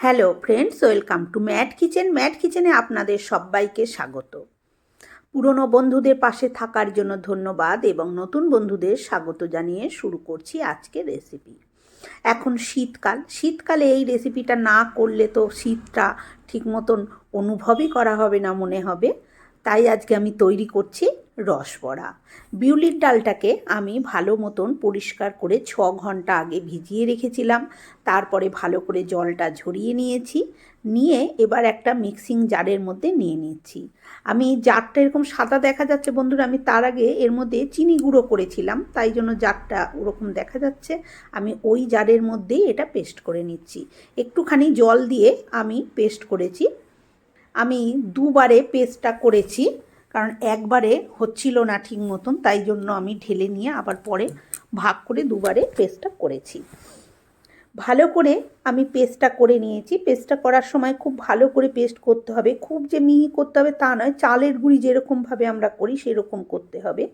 Hello friends, welcome to Mat kitchen. Mat কিচেনে আপনাদের সবাইকে স্বাগত। পুরনো বন্ধুদের পাশে থাকার জন্য ধন্যবাদ এবং নতুন বন্ধুদের স্বাগত জানিয়ে শুরু করছি আজকে রেসিপি। এখন শীতকাল। শীতকালে এই রেসিপিটা না করলে তো শীতটা ঠিক মতন অনুভবই করা হবে না, মনে হবে। তাই আজকে আমি তৈরি করছি রসবড়া বিউলির ডালটাকে আমি ভালো মতন পরিষ্কার করে ছ ঘণ্টা আগে ভিজিয়ে রেখেছিলাম। তারপরে ভালো করে জলটা ঝরিয়ে নিয়েছি। নিয়ে এবার একটা মিক্সিং জারের মধ্যে নিয়ে নিচ্ছি। আমি জারটা এরকম সাদা দেখা যাচ্ছে বন্ধুরা, আমি তার আগে এর মধ্যে চিনি গুঁড়ো করেছিলাম, তাই জন্য জারটা ওরকম দেখা যাচ্ছে। আমি ওই জারের মধ্যেই এটা পেস্ট করে নিচ্ছি। একটুখানি জল দিয়ে আমি পেস্ট করেছি। আমি দুবারে পেস্টটা করেছি। কারণ একবারে হচ্ছিল না ঠিক মতন, তাই জন্য আমি ঢেলে নিয়ে আবার পরে ভাগ করে দুবারে পেস্টটা করেছি। ভালো করে আমি পেস্টটা করে নিয়েছি। পেস্টটা করার সময় খুব ভালো করে পেস্ট করতে হবে। খুব যে মিহি করতে হবে তা নয়, চালের গুঁড়ি যেরকমভাবে আমরা করি সেরকম করতে হবে।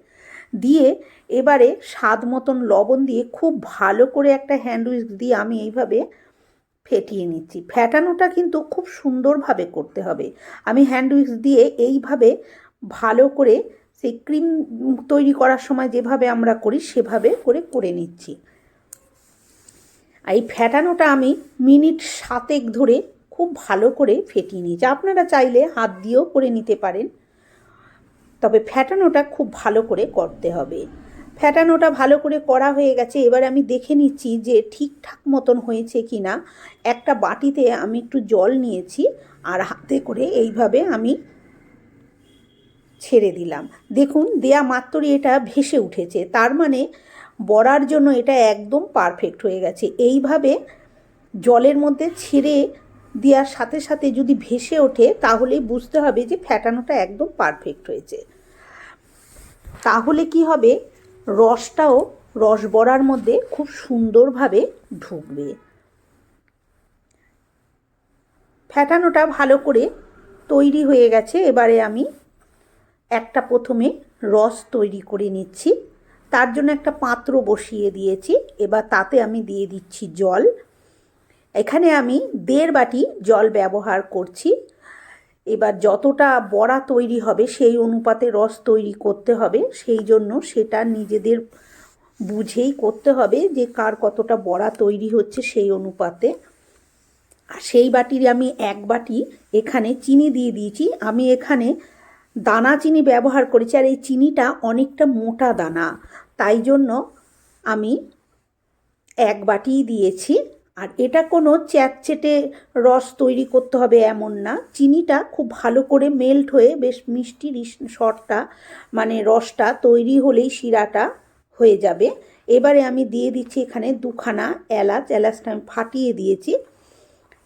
দিয়ে এবারে স্বাদ মতন লবণ দিয়ে খুব ভালো করে একটা হ্যান্ড দিয়ে আমি এইভাবে ফেটিয়ে নিচ্ছি। ফ্যাটানোটা কিন্তু খুব সুন্দরভাবে করতে হবে। আমি হ্যান্ড দিয়ে এইভাবে ভালো করে সেই ক্রিম তৈরি করার সময় যেভাবে আমরা করি, সেভাবে করে করে নিচ্ছি। এই ফ্যাটানোটা আমি মিনিট সাতেক ধরে খুব ভালো করে ফেটিয়ে নিয়েছি। আপনারা চাইলে হাত দিয়েও করে নিতে পারেন। তবে ফ্যাটানোটা খুব ভালো করে করতে হবে। ফ্যাটানোটা ভালো করে করা হয়ে গেছে। এবার আমি দেখে নিচ্ছি যে ঠিকঠাক মতন হয়েছে কি না একটা বাটিতে আমি একটু জল নিয়েছি আর হাতে করে এইভাবে আমি ছেড়ে দিলাম। দেখুন, দেয়া মাত্রই এটা ভেসে উঠেছে। তার মানে বড়ার জন্য এটা একদম পারফেক্ট হয়ে গেছে। এইভাবে জলের মধ্যে ছেড়ে দেওয়ার সাথে সাথে যদি ভেসে ওঠে, তাহলেই বুঝতে হবে যে ফ্যাটানোটা একদম পারফেক্ট হয়েছে। তাহলে কি হবে? রসটাও রস বড়ার মধ্যে খুব সুন্দরভাবে ঢুকবে। ফ্যাটানোটা ভালো করে তৈরি হয়ে গেছে। এবারে আমি একটা প্রথমে রস তৈরি করে নিচ্ছি। তার জন্য একটা পাত্র বসিয়ে দিয়েছি। এবার তাতে আমি দিয়ে দিচ্ছি জল। এখানে আমি দেড় বাটি জল ব্যবহার করছি। এবার যতটা বড়া তৈরি হবে, সেই অনুপাতে রস তৈরি করতে হবে। সেই জন্য সেটা নিজেদের বুঝেই করতে হবে যে কার কতটা বড়া তৈরি হচ্ছে সেই অনুপাতে। আর সেই বাটির আমি এক বাটি এখানে চিনি দিয়ে দিয়েছি। আমি এখানে দানা চিনি ব্যবহার করেছি আর এই চিনিটা অনেকটা মোটা দানা। তাই জন্য আমি এক বাটিই দিয়েছি। আর এটা কোনো চ্যাটচেটে রস তৈরি করতে হবে এমন না। চিনিটা খুব ভালো করে মেল্ট হয়ে বেশ মিষ্টি সরটা মানে রসটা তৈরি হলেই শিরাটা হয়ে যাবে। এবারে আমি দিয়ে দিচ্ছি এখানে দুখানা এলাচ। এলাচটা আমি ফাটিয়ে দিয়েছি।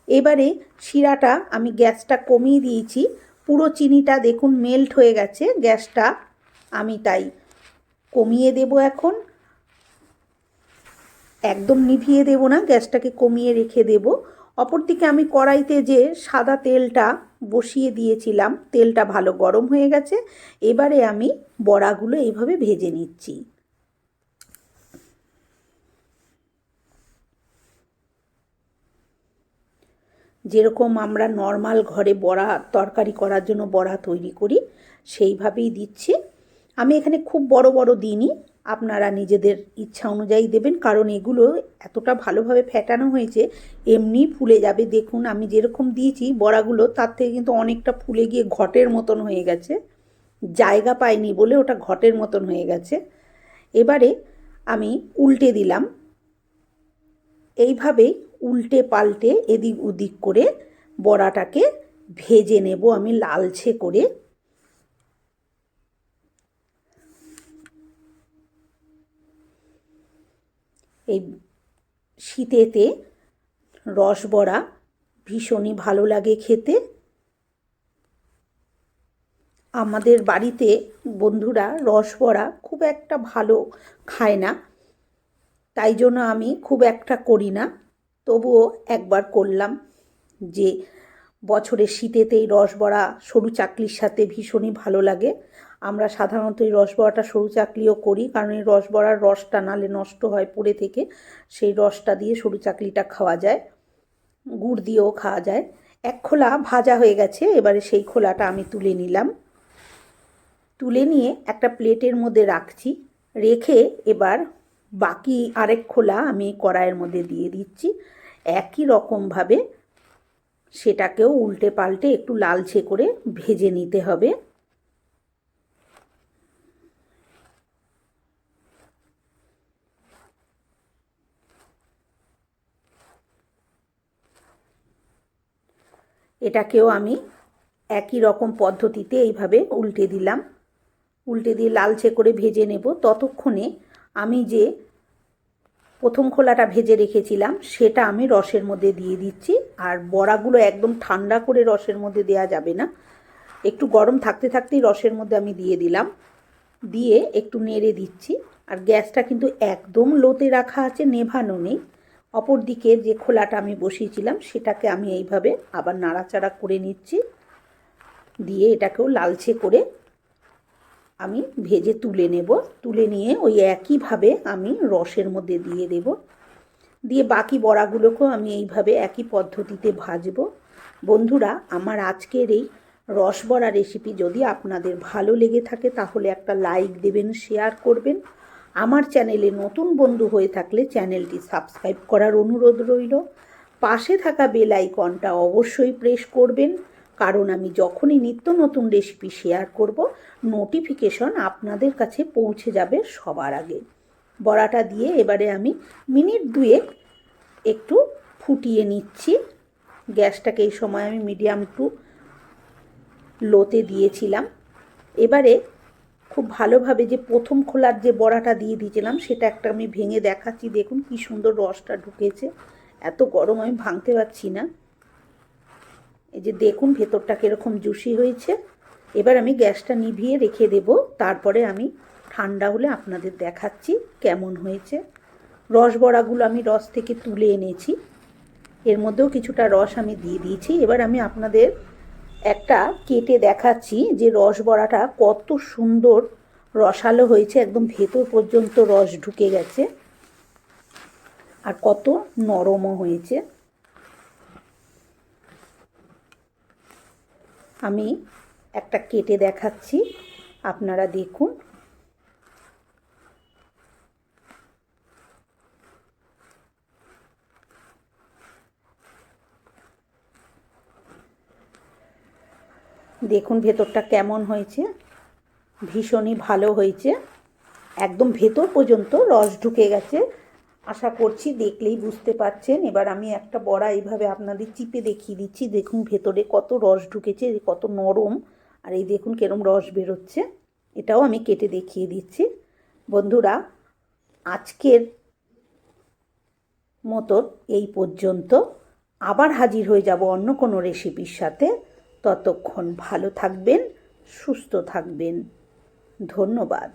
এবারে শিরাটা আমি গ্যাসটা কমিয়ে দিয়েছি। পুরো চিনিটা দেখুন মেল্ট হয়ে গেছে, গ্যাসটা আমি তাই কমিয়ে দেব এখন। একদম নিভিয়ে দেব না, গ্যাসটাকে কমিয়ে রেখে দেব। অপরদিকে আমি কড়াইতে যে সাদা তেলটা বসিয়ে দিয়েছিলাম, তেলটা ভালো গরম হয়ে গেছে। এবারে আমি বড়াগুলো এইভাবে ভেজে নিচ্ছি। যেরকম আমরা নর্মাল ঘরে বড়া তরকারি করার জন্য বড়া তৈরি করি, সেইভাবেই দিচ্ছি। আমি এখানে খুব বড় বড় দিইনি। আপনারা নিজেদের ইচ্ছা অনুযায়ী দেবেন, কারণ এগুলো এতটা ভালোভাবে ফ্যাটানো হয়েছে, এমনি ফুলে যাবে। দেখুন, আমি যেরকম দিয়েছি বড়াগুলো, তার থেকে কিন্তু অনেকটা ফুলে গিয়ে ঘটের মতন হয়ে গেছে। জায়গা পাইনি বলে ওটা ঘটের মতন হয়ে গেছে। এবারে আমি উল্টে দিলাম। এইভাবে উল্টে পাল্টে এদিক ওদিক করে বড়াটাকে ভেজে নেব আমি লালচে করে। এই শীতেতে রস বড়া ভীষণই ভালো লাগে খেতে। আমাদের বাড়িতে বন্ধুরা রস বড়া খুব একটা ভালো খায় না, তাই জন্য আমি খুব একটা করি না। তবুও একবার করলাম যে বছরের শীতেতেই রসবড়া সরু চাকলির সাথে ভীষণই ভালো লাগে। আমরা সাধারণত এই রসবড়াটা সরু চাকলিও করি, কারণ এই রসবড়ার রসটা নালে নষ্ট হয় পড়ে থেকে, সেই রসটা দিয়ে সরু চাকলিটা খাওয়া যায়, গুড় দিয়েও খাওয়া যায়। এক খোলা ভাজা হয়ে গেছে, এবারে সেই খোলাটা আমি তুলে নিলাম। তুলে নিয়ে একটা প্লেটের মধ্যে রাখছি, রেখে এবার বাকি আরেক খোলা আমি কড়াইয়ের মধ্যে দিয়ে দিচ্ছি। একই রকমভাবে সেটাকেও উল্টে পাল্টে একটু লালচে করে ভেজে নিতে হবে। এটাকেও আমি একই রকম পদ্ধতিতে এইভাবে উল্টে দিলাম। উল্টে দিয়ে লালচে করে ভেজে নেব। ততক্ষণে আমি যে প্রথম খোলাটা ভেজে রেখেছিলাম, সেটা আমি রসের মধ্যে দিয়ে দিচ্ছি। আর বড়াগুলো একদম ঠান্ডা করে রসের মধ্যে দেওয়া যাবে না। একটু গরম থাকতে থাকতেই রসের মধ্যে আমি দিয়ে দিলাম। দিয়ে একটু নেড়ে দিচ্ছি। আর গ্যাসটা কিন্তু একদম লোতে রাখা আছে, নেভানো নেই। অপর দিকে যে খোলাটা আমি বসিয়েছিলাম, সেটাকে আমি এইভাবে আবার নাড়াচাড়া করে নিচ্ছি। দিয়ে এটাকেও লালচে করে আমি ভেজে তুলে নেব। তুলে নিয়ে ওই একইভাবে আমি রসের মধ্যে দিয়ে দেব। দিয়ে বাকি বড়াগুলোকেও আমি এইভাবে একই পদ্ধতিতে ভাজবো। বন্ধুরা, আমার আজকের এই রসবড়া রেসিপি যদি আপনাদের ভালো লেগে থাকে, তাহলে একটা লাইক দেবেন শেয়ার করবেন। আমার চ্যানেলে নতুন বন্ধু হয়ে থাকলে চ্যানেলটি সাবস্ক্রাইব করার অনুরোধ রইল। পাশে থাকা বেল আইকনটা অবশ্যই প্রেস করবেন। কারণ আমি যখনই নিত্য নতুন রেসিপি শেয়ার করব নোটিফিকেশন আপনাদের কাছে পৌঁছে যাবে সবার আগে। বড়াটা দিয়ে এবারে আমি মিনিট দুয়েক একটু ফুটিয়ে নিচ্ছি। গ্যাসটাকে এই সময় আমি মিডিয়াম টু লোতে দিয়েছিলাম। এবারে খুব ভালোভাবে যে প্রথম খোলার যে বড়াটা দিয়ে দিয়েছিলাম, সেটা একটা আমি ভেঙে দেখাচ্ছি। দেখুন কি সুন্দর রসটা ঢুকেছে। এত গরম আমি ভাঙতে পারছি না। এই যে দেখুন ভেতরটা কীরকম জুসি হয়েছে। এবার আমি গ্যাসটা নিভিয়ে রেখে দেব। তারপরে আমি ঠান্ডা হলে আপনাদের দেখাচ্ছি কেমন হয়েছে। রস বড়াগুলো আমি রস থেকে তুলে এনেছি। এর মধ্যেও কিছুটা রস আমি দিয়ে দিয়েছি। এবার আমি আপনাদের একটা কেটে দেখাচ্ছি যে রস বড়াটা কত সুন্দর রসালো হয়েছে। একদম ভেতর পর্যন্ত রস ঢুকে গেছে। আর কত নরমও হয়েছে। আমি একটা কেটে দেখাচ্ছি, আপনারা দেখুন। দেখুন ভেতরটা কেমন হয়েছে, ভীষণই ভালো হয়েছে। একদম ভেতর পর্যন্ত রস ঢুকে গেছে। আশা করছি দেখলেই বুঝতে পারছেন। এবার আমি একটা বড়া এইভাবে আপনাদের চিপে দেখিয়ে দিচ্ছি। দেখুন ভেতরে কত রস ঢুকেছে কত নরম। আর এই দেখুন কেরম রস বেরোচ্ছে। এটাও আমি কেটে দেখিয়ে দিচ্ছি। বন্ধুরা, আজকের মতো এই পর্যন্ত। আবার হাজির হয়ে যাব অন্য কোনো রেসিপির সাথে। ততক্ষণ ভালো থাকবেন, সুস্থ থাকবেন। ধন্যবাদ।